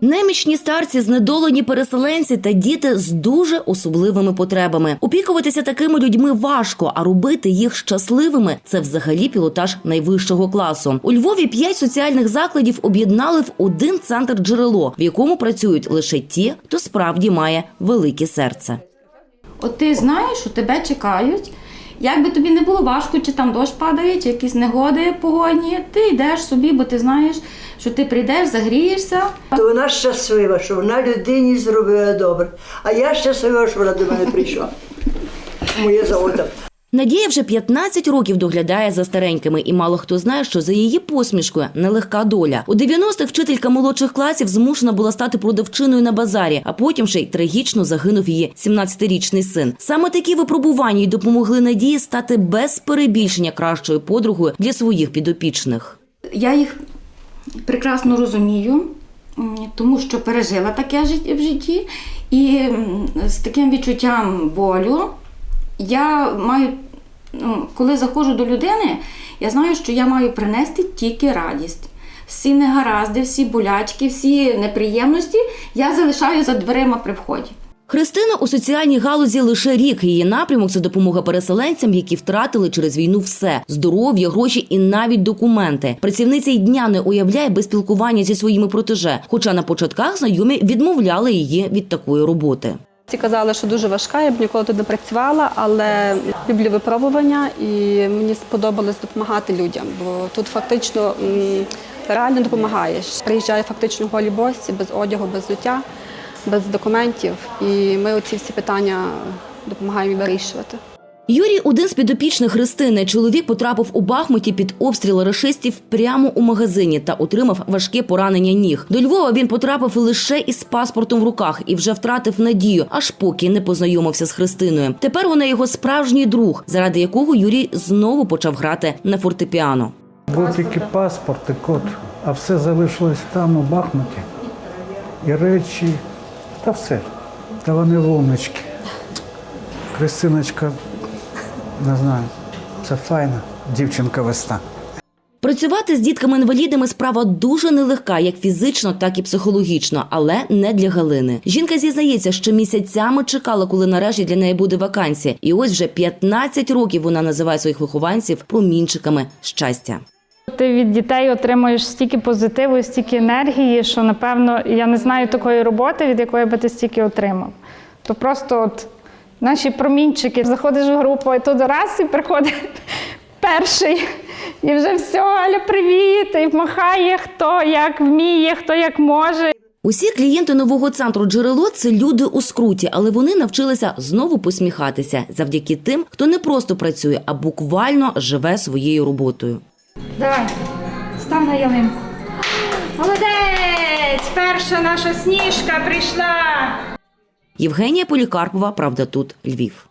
Немічні старці, знедолені переселенці та діти з дуже особливими потребами. Опікуватися такими людьми важко, а робити їх щасливими це взагалі пілотаж найвищого класу. У Львові п'ять соціальних закладів об'єднали в один центр джерело, в якому працюють лише ті, хто справді має велике серце. От ти знаєш, що тебе чекають. Як би тобі не було важко, чи там дощ падає, чи якісь негоди погодні, ти йдеш собі, бо ти знаєш, що ти прийдеш, загрієшся. То вона щаслива, що вона людині зробила добре. А я щаслива, що вона до мене прийшла. Моє золото. Надія вже 15 років доглядає за старенькими, і мало хто знає, що за її посмішкою нелегка доля. У 90-х вчителька молодших класів змушена була стати продавчиною на базарі, а потім ще й трагічно загинув її 17-річний син. Саме такі випробування й допомогли Надії стати без перебільшення кращою подругою для своїх підопічних. Я їх прекрасно розумію, тому що пережила таке в житті, і з таким відчуттям болю я маю, ну, коли заходжу до людини, я знаю, що я маю принести тільки радість. Всі негаразди, всі болячки, всі неприємності я залишаю за дверима при вході. Христина у соціальній галузі лише рік. Її напрямок це допомога переселенцям, які втратили через війну все здоров'я, гроші і навіть документи. Працівниця й дня не уявляє без спілкування зі своїми протеже. Хоча на початках знайомі відмовляли її від такої роботи. Всі казали, що дуже важка, я б ніколи тут не працювала, але люблю випробування і мені сподобалось допомагати людям, бо тут фактично реально допомагаєш. Приїжджає фактично голі босі, без одягу, без взуття, без документів. І ми оці всі питання допомагаємо вирішувати. Юрій один з підопічних Христини. Чоловік потрапив у Бахмуті під обстріл рашистів прямо у магазині та отримав важке поранення ніг. До Львова він потрапив лише із паспортом в руках і вже втратив надію, аж поки не познайомився з Христиною. Тепер вона його справжній друг, заради якого Юрій знову почав грати на фортепіано. Був тільки паспорт і код, а все залишилось там, у Бахмуті. І речі, та все. Та вони вовнички. Христиночка, не знаю, це файна дівчинка весна. Працювати з дітками-інвалідами справа дуже нелегка, як фізично, так і психологічно, але не для Галини. Жінка зізнається, що місяцями чекала, коли нарешті для неї буде вакансія. І ось вже 15 років вона називає своїх вихованців промінчиками щастя. Ти від дітей отримуєш стільки позитиву, стільки енергії, що напевно я не знаю такої роботи, від якої би ти стільки отримав. То просто от наші промінчики, заходиш в групу, і тут раз і приходить перший, і вже все, Аля, привіт! І махає хто як вміє, хто як може. Усі клієнти нового центру джерело це люди у скруті, але вони навчилися знову посміхатися завдяки тим, хто не просто працює, а буквально живе своєю роботою. Давай, став на ялинку. Молодець! Перша наша сніжка прийшла. Євгенія Полікарпова, правда, тут Львів.